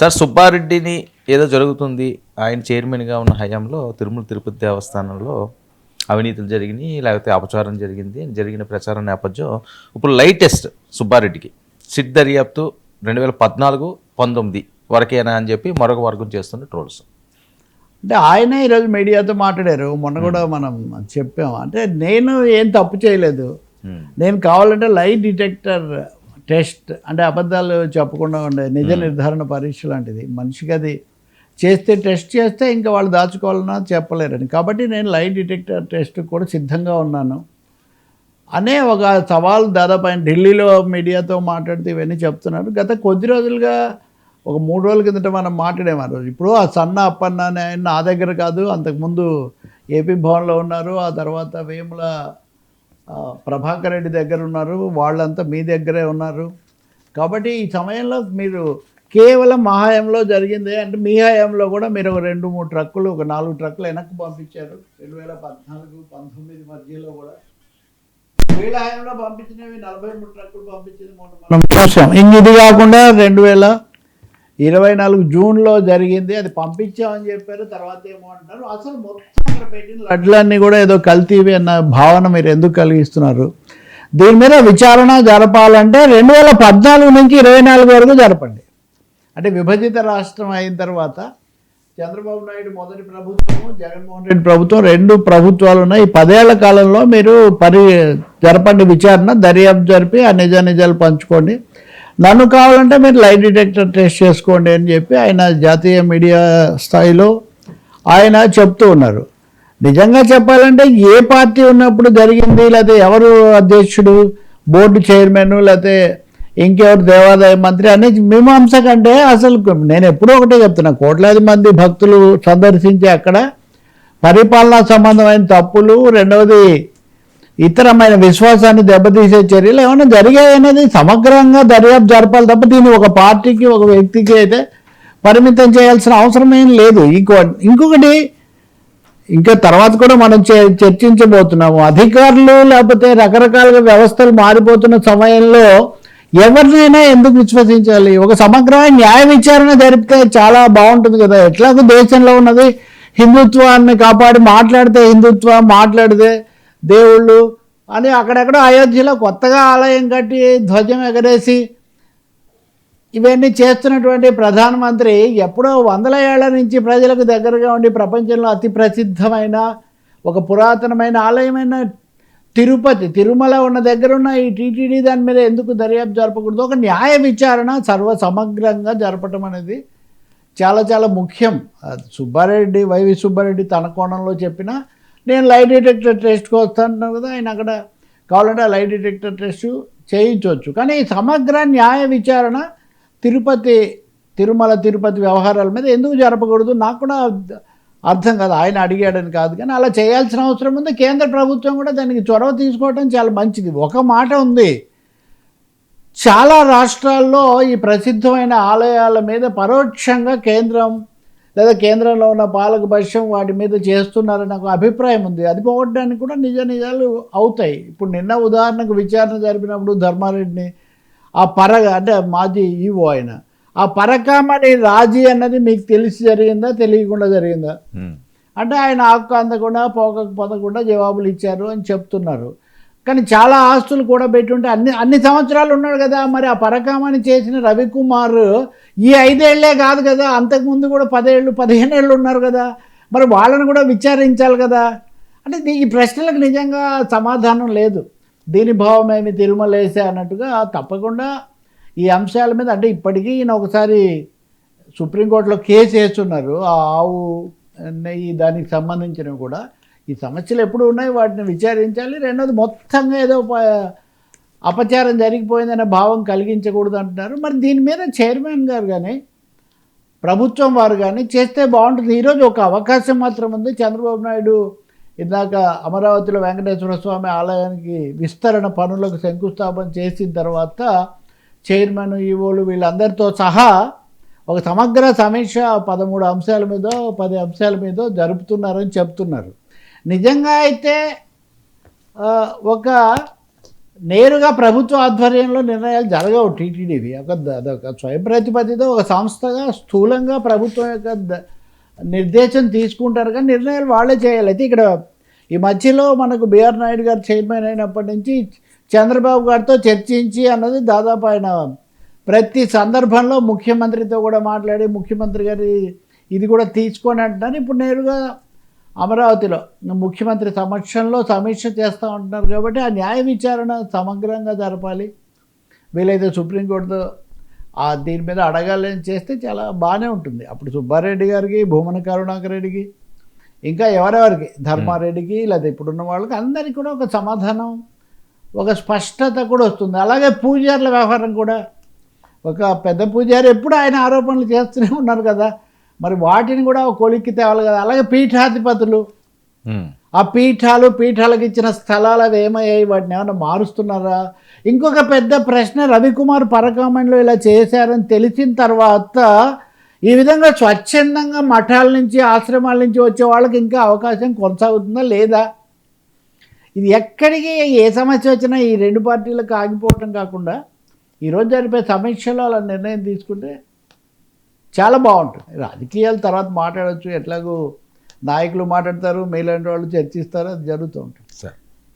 Sir సుబ్బారెడ్డిని ఏదో జరుగుతుంది. ఆయన చైర్మన్గా ఉన్న హయాంలో తిరుమల తిరుపతి దేవస్థానంలో అవినీతులు జరిగినాయి లేకపోతే అపచారం జరిగింది. అని జరిగిన ప్రచారం నేపథ్యం ఇప్పుడు లేటెస్ట్ సుబ్బారెడ్డికి. సిట్ దర్యాప్తు రెండు వేల పద్నాలుగు పంతొమ్మిది వరకేనా అని చెప్పి మరొక వర్గం చేస్తున్న ట్రోల్స్. అంటే ఆయనే ఈరోజు మీడియాతో మాట్లాడారు. మొన్న కూడా మనం చెప్పాం. అంటే నేను ఏం తప్పు చేయలేదు. నేను కావాలంటే లై డిటెక్టర్ టెస్ట్ అంటే అబద్ధాలు చెప్పకుండా ఉండే నిజ నిర్ధారణ పరీక్ష లాంటిది. మనిషికి అది చేస్తే టెస్ట్ చేస్తే ఇంకా వాళ్ళు దాచుకోవాలన్నా చెప్పలేరని. కాబట్టి నేను లై డిటెక్టర్ టెస్ట్ కూడా సిద్ధంగా ఉన్నాను. అనే ఒక సవాల్ దాదాపు ఆయన ఢిల్లీలో మీడియాతో మాట్లాడితే ఇవన్నీ చెప్తున్నారు. గత కొద్ది రోజులుగా ఒక మూడు రోజుల కిందట మనం మాట్లాడాము రోజు. ఇప్పుడు ఆ సన్న అప్పన్న అనే ఆయన నా దగ్గర కాదు. అంతకుముందు ఏపీ భవన్లో ఉన్నారు. ఆ తర్వాత వేముల ప్రభాకర్ రెడ్డి దగ్గర ఉన్నారు వాళ్ళంతా మీ దగ్గరే ఉన్నారు. కాబట్టి ఈ సమయంలో మీరు కేవలం మా హయాంలో జరిగింది అంటే మీ హయాంలో కూడా మీరు ఒక రెండు మూడు ట్రక్కులు ఒక నాలుగు ట్రక్కులు వెనక్కి పంపించారు. రెండు వేల పద్నాలుగు పంతొమ్మిది మధ్యలో కూడా. వీళ్ళ హయాంలో పంపించినవి నలభై మూడు ట్రక్కులు పంపించింది మొన్న మనం ఇంక ఇది కాకుండా రెండు వేల ఇరవై నాలుగు జూన్లో జరిగింది అది పంపించామని చెప్పారు తర్వాత ఏమో అంటారు. అసలు మొత్తం పెట్టిన లడ్లన్నీ కూడా ఏదో కల్తీవి అన్న భావన మీరు ఎందుకు కలిగిస్తున్నారు? దీని మీద విచారణ జరపాలంటే రెండు వేల పద్నాలుగు నుంచి ఇరవై నాలుగు వరకు జరపండి. అంటే విభజిత రాష్ట్రం అయిన తర్వాత చంద్రబాబు నాయుడు మొదటి ప్రభుత్వము జగన్మోహన్ రెడ్డి ప్రభుత్వం రెండు ప్రభుత్వాలు ఉన్నాయి. ఈ పదేళ్ళ కాలంలో మీరు పరి జరపండి విచారణ దర్యాప్తు జరిపి ఆ నిజ నిజాలు పంచుకోండి. నన్ను కావాలంటే మీరు లైట్ డిటెక్టర్ టెస్ట్ చేసుకోండి అని చెప్పి ఆయన జాతీయ మీడియా స్థాయిలో ఆయన చెప్తూ ఉన్నారు. నిజంగా చెప్పాలంటే ఏ పార్టీ ఉన్నప్పుడు జరిగింది? లేకపోతే ఎవరు అధ్యక్షుడు? Board chairman? లేకపోతే ఇంకెవరు దేవాదాయ మంత్రి? అనే మీమాంస కంటే అసలు నేను ఎప్పుడూ ఒకటే చెప్తున్నా. కోట్లాది మంది భక్తులు సందర్శించి అక్కడ పరిపాలనా సంబంధమైన తప్పులు రెండవది ఇతరమైన విశ్వాసాన్ని దెబ్బతీసే చర్యలు ఏమైనా జరిగాయనేది సమగ్రంగా దర్యాప్తు జరపాలి తప్ప దీన్ని ఒక పార్టీకి ఒక వ్యక్తికి అయితే పరిమితం చేయాల్సిన అవసరం ఏం లేదు. ఇంకో ఇంకొకటి ఇంకా తర్వాత కూడా మనం చర్చించబోతున్నాము. అధికారులు లేకపోతే రకరకాలుగా వ్యవస్థలు మారిపోతున్న సమయంలో ఎవరినైనా ఎందుకు విశ్వసించాలి? ఒక సమగ్రమైన న్యాయ విచారణ జరిపితే చాలా బాగుంటుంది కదా. ఎట్లాగో దేశంలో ఉన్నది హిందుత్వాన్ని కాపాడి మాట్లాడితే హిందుత్వం మాట్లాడితే దేవుళ్ళు అని అక్కడెక్కడ అయోధ్యలో కొత్తగా ఆలయం కట్టి ధ్వజం ఎగరేసి ఇవన్నీ చేస్తున్నటువంటి ప్రధానమంత్రి ఎప్పుడో వందల ఏళ్ళ నుంచి ప్రజలకు దగ్గరగా ఉండి ప్రపంచంలో అతి ప్రసిద్ధమైన ఒక పురాతనమైన ఆలయమైన తిరుపతి తిరుమల ఉన్న దగ్గర ఉన్న ఈ టీటీడీ దాని మీద ఎందుకు దర్యాప్తు జరపకూడదు? ఒక న్యాయ విచారణ సర్వ సమగ్రంగా జరపటం అనేది చాలా చాలా ముఖ్యం. సుబ్బారెడ్డి వైవి సుబ్బారెడ్డి తన కోణంలో చెప్పిన నేను లైట్ డిటెక్టర్ టెస్ట్కి వస్తాను కదా ఆయన అక్కడ కావాలంటే లైట్ డిటెక్టర్ టెస్ట్ చేయించవచ్చు. కానీ ఈ సమగ్ర న్యాయ విచారణ తిరుపతి తిరుమల తిరుపతి వ్యవహారాల మీద ఎందుకు జరపకూడదు? నాకు కూడా అర్థం కాదు. ఆయన అడిగాడని కాదు కానీ అలా చేయాల్సిన అవసరం ఉంది. కేంద్ర ప్రభుత్వం కూడా దానికి చొరవ తీసుకోవడం చాలా మంచిది. ఒక మాట ఉంది. చాలా రాష్ట్రాల్లో ఈ ప్రసిద్ధమైన ఆలయాల మీద పరోక్షంగా కేంద్రం లేదా కేంద్రంలో ఉన్న పాలక పక్షం వాటి మీద చేస్తున్నారని నాకు అభిప్రాయం ఉంది. అది పోగొట్టడానికి కూడా నిజ నిజాలు అవుతాయి. ఇప్పుడు నిన్న ఉదాహరణకు విచారణ జరిపినప్పుడు ధర్మారెడ్డిని ఆ పరగ అంటే మాజీ ఈవో ఆయన ఆ పరకామణి రాజీ అన్నది మీకు తెలిసి జరిగిందా? తెలియకుండా జరిగిందా? అంటే ఆయన ఆకు అందకుండా పోకకు పొందకుండా జవాబులు ఇచ్చారు అని చెప్తున్నారు. కానీ చాలా ఆస్తులు కూడా పెట్టుంటే అన్ని అన్ని సంవత్సరాలు ఉన్నాడు కదా. మరి ఆ పరకామని చేసిన రవికుమార్ ఈ ఐదేళ్ళే కాదు కదా. అంతకుముందు కూడా పదేళ్ళు పదిహేను ఏళ్ళు ఉన్నారు కదా. మరి వాళ్ళని కూడా విచారించాలి కదా. అంటే ఈ ప్రశ్నలకు నిజంగా సమాధానం లేదు. దీని భావం ఏమి తిరుమలేసే అన్నట్టుగా తప్పకుండా ఈ అంశాల మీద అంటే ఇప్పటికీ ఈయన ఒకసారి సుప్రీంకోర్టులో కేసు వేస్తున్నారు. ఆ ఆవు నెయ్యి దానికి సంబంధించినవి కూడా. ఈ సమస్యలు ఎప్పుడు ఉన్నాయి వాటిని విచారించాలి. రెండోది మొత్తంగా ఏదో ప- అపచారం జరిగిపోయిందనే భావం కలిగించకూడదు అంటున్నారు. మరి దీని మీద చైర్మన్ గారు కానీ ప్రభుత్వం వారు కానీ చేస్తే బాగుంటుంది. ఈరోజు ఒక అవకాశం మాత్రం ఉంది. చంద్రబాబు నాయుడు ఇందాక అమరావతిలో వెంకటేశ్వర స్వామి ఆలయానికి విస్తరణ పనులకు శంకుస్థాపన చేసిన తర్వాత చైర్మన్ ఈవోలు వీళ్ళందరితో సహా ఒక సమగ్ర సమీక్ష పదమూడు అంశాల మీద పది అంశాల మీద జరుపుతున్నారని చెప్తున్నారు. నిజంగా అయితే ఒక నేరుగా ప్రభుత్వ ఆధ్వర్యంలో నిర్ణయాలు జరగవు టీటీడీవి. ఒక అదొక స్వయం ప్రతిపత్తితో ఒక సంస్థగా స్థూలంగా ప్రభుత్వం యొక్క నిర్దేశం తీసుకుంటారు కానీ నిర్ణయాలు వాళ్ళే చేయాలి. అయితే ఇక్కడ ఈ మధ్యలో మనకు బిఆర్ నాయుడు గారు చైర్మన్ అయినప్పటి నుంచి చంద్రబాబు గారితో చర్చించి అన్నది దాదాపు ఆయన ప్రతి సందర్భంలో ముఖ్యమంత్రితో కూడా మాట్లాడి ముఖ్యమంత్రి గారి ఇది కూడా తీసుకొని అంటున్నాను ఇప్పుడు నేరుగా అమరావతిలో. ముఖ్యమంత్రి సమక్షంలో సమీక్ష చేస్తూ ఉంటున్నారు కాబట్టి ఆ న్యాయ విచారణ సమగ్రంగా జరపాలి. వీలైతే సుప్రీంకోర్టుతో ఆ దీని మీద అడగాలని చేస్తే చాలా బాగానే ఉంటుంది. అప్పుడు సుబ్బారెడ్డి గారికి భూమన కరుణాకర్ రెడ్డికి ఇంకా ఎవరెవరికి? ధర్మారెడ్డికి లేదా ఇప్పుడున్న వాళ్ళకి అందరికీ కూడా ఒక సమాధానం ఒక స్పష్టత కూడా వస్తుంది. అలాగే పూజారుల వ్యవహారం కూడా. ఒక పెద్ద పూజారి ఎప్పుడు ఆయన ఆరోపణలు చేస్తూనే ఉన్నారు కదా. మరి వాటిని కూడా కొలిక్కి తేవాలి కదా. అలాగే పీఠాధిపతులు. ఆ పీఠాలు పీఠాలకు ఇచ్చిన స్థలాలు అవి ఏమయ్యాయి? వాటిని ఏమైనా మారుస్తున్నారా? ఇంకొక పెద్ద ప్రశ్న రవికుమార్ పరకామణిలో ఇలా చేశారని తెలిసిన తర్వాత ఈ విధంగా స్వచ్ఛందంగా మఠాల నుంచి ఆశ్రమాల నుంచి వచ్చే వాళ్ళకి ఇంకా అవకాశం కొనసాగుతుందా లేదా? ఇది ఎక్కడికి ఏ సమస్య వచ్చినా ఈ రెండు పార్టీలకు ఆగిపోవటం కాకుండా ఈరోజు జరిపే సమీక్షలో అలా నిర్ణయం తీసుకుంటే చాలా బాగుంటుంది. రాజకీయాలు తర్వాత మాట్లాడవచ్చు ఎట్లాగో నాయకులు మాట్లాడతారు మీలాంటి వాళ్ళు చర్చిస్తారు అది జరుగుతూ ఉంటుంది. సరే